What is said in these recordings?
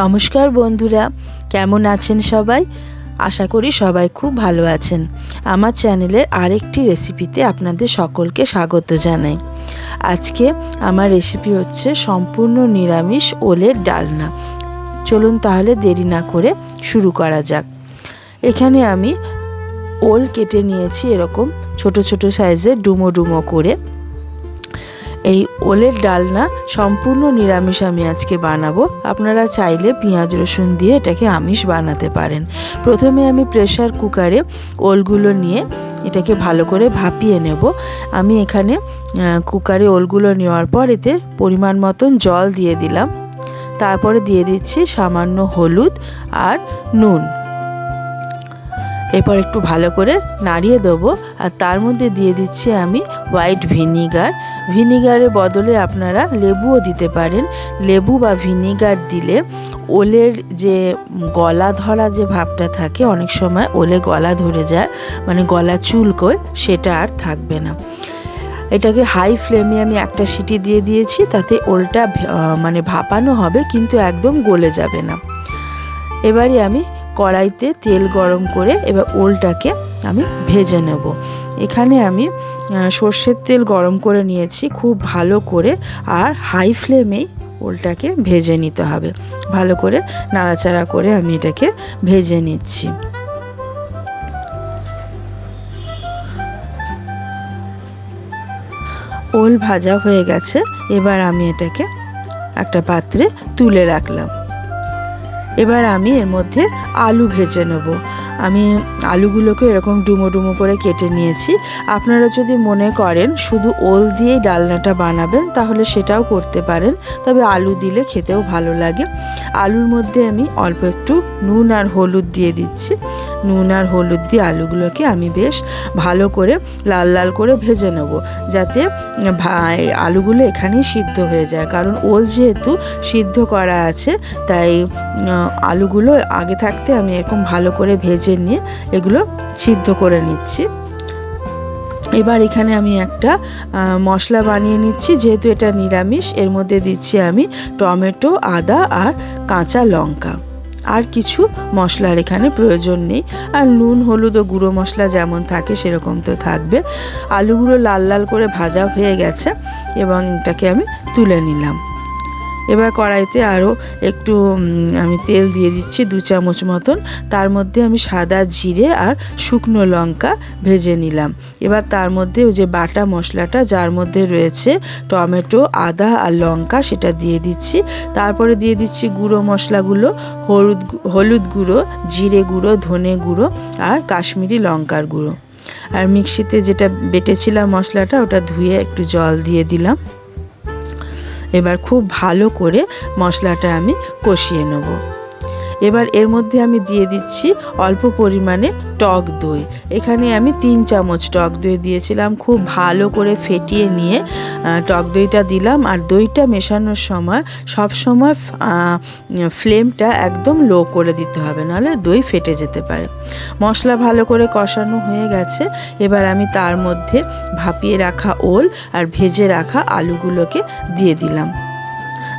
নমস্কার বন্ধুরা, কেমন আছেন সবাই? আশা করি সবাই খুব ভালো আছেন। আমার চ্যানেলের আরেকটি রেসিপিতে আপনাদের সকলকে স্বাগত জানাই। আজকে আমার রেসিপি হচ্ছে সম্পূর্ণ নিরামিষ ওলের ডালনা। চলুন তাহলে দেরি না করে শুরু করা যাক। এখানে আমি ওল কেটে নিয়েছি এরকম ছোট ছোট সাইজের ডুমো ডুমো করে। এই ওলের ডালনা সম্পূর্ণ নিরামিষ আমি আজকে বানাবো। আপনারা চাইলে পেঁয়াজ, রসুন দিয়ে এটাকে আমিষ বানাতে পারেন। প্রথমে আমি প্রেশার কুকারে ওলগুলো নিয়ে এটাকে ভালো করে ভাপিয়ে নেব। আমি এখানে কুকারে ওলগুলো নেওয়ার পর এতে পরিমাণ মতন জল দিয়ে দিলাম। তারপরে দিয়ে দিচ্ছি সামান্য হলুদ আর নুন। এরপর একটু ভালো করে নাড়িয়ে দেবো। আর তার মধ্যে দিয়ে দিচ্ছি আমি হোয়াইট ভিনিগার। ভিনিগারের বদলে আপনারা লেবুও দিতে পারেন। লেবু বা ভিনিগার দিলে ওলের যে গলা ধরা যে ভাবটা থাকে, অনেক সময় ওলে গলা ধরে যায় মানে গলা চুলকোয়, সেটা আর থাকবে না। এটাকে হাই ফ্লেমে আমি একটা সিটি দিয়ে দিয়েছি, তাতে ওলটা মানে ভাপানো হবে, কিন্তু একদম গলে যাবে না। এবারে আমি কড়াইতে তেল গরম করে এবার ওলটাকে আমি ভেজে নেব। এখানে আমি সর্ষের তেল গরম করে নিয়েছি খুব ভালো করে আর হাই ফ্লেমেই ওলটাকে ভেজে নিতে হবে। ভালো করে নাড়াচাড়া করে আমি এটাকে ভেজে নিচ্ছি। ওল ভাজা হয়ে গেছে, এবার আমি এটাকে একটা পাত্রে তুলে রাখলাম। এবার আমি এর মধ্যে আলু ভেজে নেব। আমি আলুগুলোকে এরকম ডুমো ডুমো করে কেটে নিয়েছি। আপনারা যদি মনে করেন শুধু ওল দিয়েই ডালনাটা বানাবেন, তাহলে সেটাও করতে পারেন। তবে আলু দিলে খেতেও ভালো লাগে। আলুর মধ্যে আমি অল্প একটু নুন আর হলুদ দিয়ে দিচ্ছি। নুন আর হলুদ দিয়ে আলুগুলোকে আমি বেশ ভালো করে লাল লাল করে ভেজে নেব, যাতে আলুগুলো এখানেই সিদ্ধ হয়ে যায়। কারণ ওল যেহেতু সিদ্ধ করা আছে, তাই আলুগুলো আগে থাকতে আমি এরকম ভালো করে ভেজে নিয়ে এগুলো সিদ্ধ করে নিচ্ছি। এবার এখানে আমি একটা মশলা বানিয়ে নিচ্ছি, যেহেতু এটা নিরামিষ, এর মধ্যে দিচ্ছি আমি টমেটো, আদা আর কাঁচা লঙ্কা। আর কিছু মশলার এখানে প্রয়োজন নেই। আর নুন, হলুদ ও গুঁড়ো মশলা যেমন থাকে সেরকম তো থাকবে। আলুগুলো লাল লাল করে ভাজা হয়ে গেছে এবং এটাকে আমি তুলে নিলাম। এবার কড়াইতে আরও একটু আমি তেল দিয়ে দিচ্ছি দু চামচ মতন। তার মধ্যে আমি সাদা জিরে আর শুকনো লঙ্কা ভেজে নিলাম। এবার তার মধ্যে ওই যে বাটা মশলাটা, যার মধ্যে রয়েছে টমেটো, আদা আর লঙ্কা, সেটা দিয়ে দিচ্ছি। তারপরে দিয়ে দিচ্ছি গুঁড়ো মশলাগুলো, হলুদ হলুদ গুঁড়ো, জিরে গুঁড়ো, ধনে গুঁড়ো আর কাশ্মীরি লঙ্কার গুঁড়ো। আর মিক্সিতে যেটা বেটেছিলাম মশলাটা, ওটা ধুয়ে একটু জল দিয়ে দিলাম। এবার খুব ভালো করে মশলাটা আমি কষিয়ে নেব। এবার এর মধ্যে আমি দিয়ে দিচ্ছি অল্প পরিমাণে টক দই। এখানে আমি তিন চামচ টক দই দিয়েছিলাম, খুব ভালো করে ফেটিয়ে নিয়ে টক দইটা দিলাম আর দইটা মেশানোর সময় সব সময় ফ্লেমটা একদম লো করে দিতে হবে, নাহলে দই ফেটে যেতে পারে। মশলা ভালো করে কষানো হয়ে গেছে, এবার আমি তার মধ্যে ভাপিয়ে রাখা ওল আর ভেজে রাখা আলুগুলোকে দিয়ে দিলাম।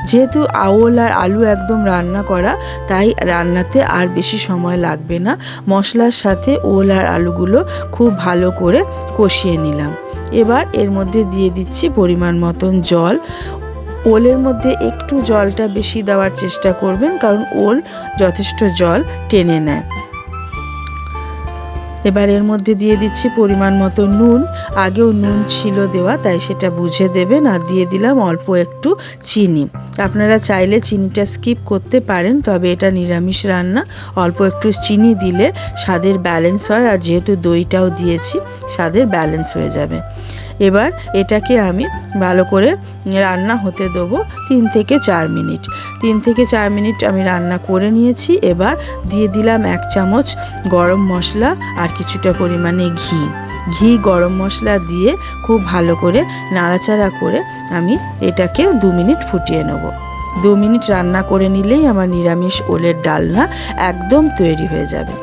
যেহেতু আওল আর আলু একদম রান্না করা, তাই রান্নাতে আর বেশি সময় লাগবে না। মশলার সাথে ওল আর আলুগুলো খুব ভালো করে কষিয়ে নিলাম। এবার এর মধ্যে দিয়ে দিচ্ছি পরিমাণ মতন জল। ওলের মধ্যে একটু জলটা বেশি দেওয়ার চেষ্টা করবেন, কারণ ওল যথেষ্ট জল টেনে নেয়। এবার এর মধ্যে দিয়ে দিচ্ছি পরিমাণ মতো নুন। আগেও নুন ছিল দেওয়া, তাই সেটা বুঝে দেবেন আর দিয়ে দিলাম অল্প একটু চিনি। আপনারা চাইলে চিনিটা স্কিপ করতে পারেন, তবে এটা নিরামিষ রান্না। অল্প একটু চিনি দিলে স্বাদের ব্যালেন্স হয়, আর যেহেতু দইটাও দিয়েছি, স্বাদের ব্যালেন্স হয়ে যাবে। এবার এটাকে আমি ভালো করে রান্না হতে দেবো তিন থেকে চার মিনিট। তিন থেকে চার মিনিট আমি রান্না করে নিয়েছি। এবার দিয়ে দিলাম এক চামচ গরম মশলা আর কিছুটা পরিমাণে ঘি। ঘি, গরম মশলা দিয়ে খুব ভালো করে নাড়াচাড়া করে আমি এটাকে দু মিনিট ফুটিয়ে নেব। দু মিনিট রান্না করে নিলেই আমার নিরামিষ ওলের ডালনা একদম তৈরি হয়ে যাবে।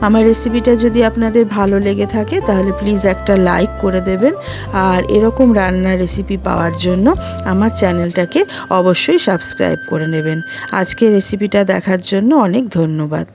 আমার রেসিপিটা যদি আপনাদের ভালো লেগে থাকে, তাহলে প্লিজ একটা লাইক করে দেবেন। আর এরকম রান্নার রেসিপি পাওয়ার জন্য আমার চ্যানেলটাকে অবশ্যই সাবস্ক্রাইব করে নেবেন। আজকে রেসিপিটা দেখার জন্য অনেক ধন্যবাদ।